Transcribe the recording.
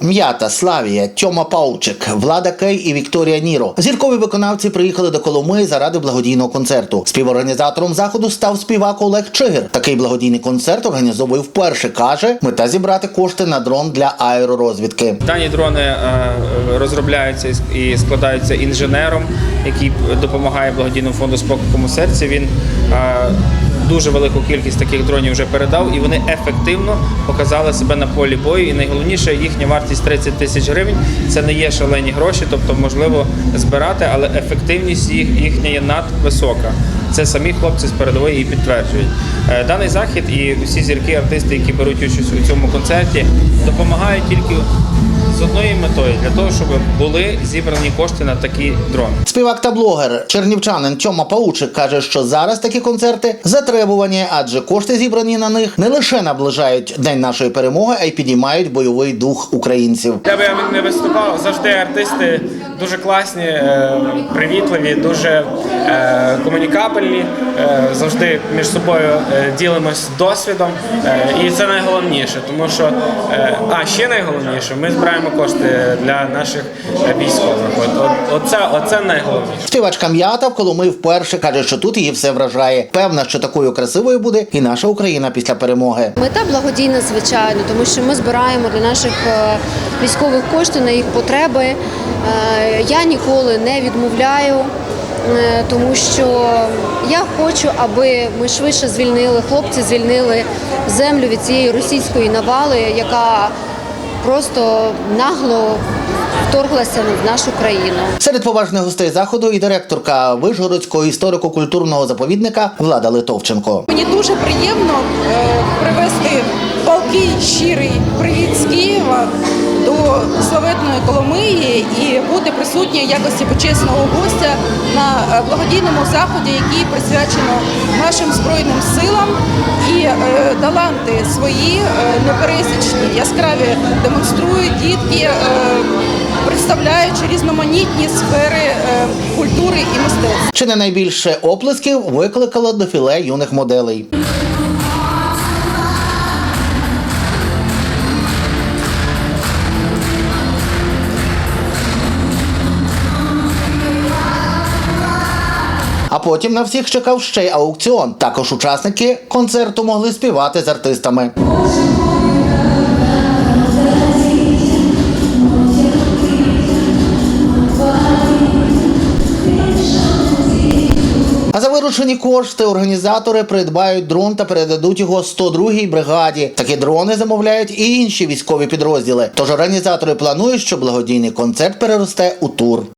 М'ята, Славія, Тьома Паучик, Влада Кей і Вікторія Ніро. Зіркові виконавці приїхали до Коломиї заради благодійного концерту. Співорганізатором заходу став співак Олег Чигир. Такий благодійний концерт організовує вперше. каже, мета зібрати кошти на дрон для аеророзвідки. Дані дрони е, розробляються і складаються інженером, який допомагає благодійному фонду спокійному серці. Він е, дуже велику кількість таких дронів вже передав, і вони ефективно показали себе на полі бою. І найголовніше їхня вартість 30 тисяч гривень. Це не є шалені гроші, тобто можливо збирати, але ефективність їх їхня є надвисока. Це самі хлопці з передової і підтверджують. Е, Даний захід і всі зірки, артисти, які беруть участь у цьому концерті, допомагають тільки з одною метою для того, щоб були зібрані кошти на такі дрони. Співак та блогер чернівчанин Тьома Паучик каже, що зараз такі концерти затребувані, адже кошти зібрані на них не лише наближають день нашої перемоги, а й підіймають бойовий дух українців. Де би я не виступав, завжди артисти дуже класні, е, привітливі, дуже е, комунікабельні, е, завжди між собою ділимось досвідом. І це найголовніше, тому що а ще найголовніше, ми збираємо кошти для наших військових. От, от, оце, оце найголовніше. Співачка м'ята в Коломиї вперше каже, що тут її все вражає. Певна, що такою красивою буде і наша Україна після перемоги. Мета благодійна, звичайно, тому що ми збираємо для наших е, військових кошти на їх потреби. Е, Я ніколи не відмовляю, е, тому що я хочу, аби ми швидше звільнили хлопці, звільнили землю від цієї російської навали, яка просто нагло вторглася в нашу країну. Серед поважних гостей заходу і директорка Вишгородського історико-культурного заповідника Влада Литовченко. Мені дуже приємно е, привезти палкий щирий привіт з Києва до славетної Коломиї і бути присутньою в якості почесного гостя на е, благодійному заході, який присвячено нашим збройним силам. І е, таланти свої е, непересічні, яскраві демонструють дітки. е, Представляючи різноманітні сфери культури і мистецтва. Чи не найбільше оплесків викликало дофіле юних моделей. А потім на всіх чекав ще й аукціон. Також учасники концерту могли співати з артистами. А за виручені кошти організатори придбають дрон та передадуть його 102-й бригаді. Такі дрони замовляють і інші військові підрозділи. Тож організатори планують, що благодійний концерт переросте у тур.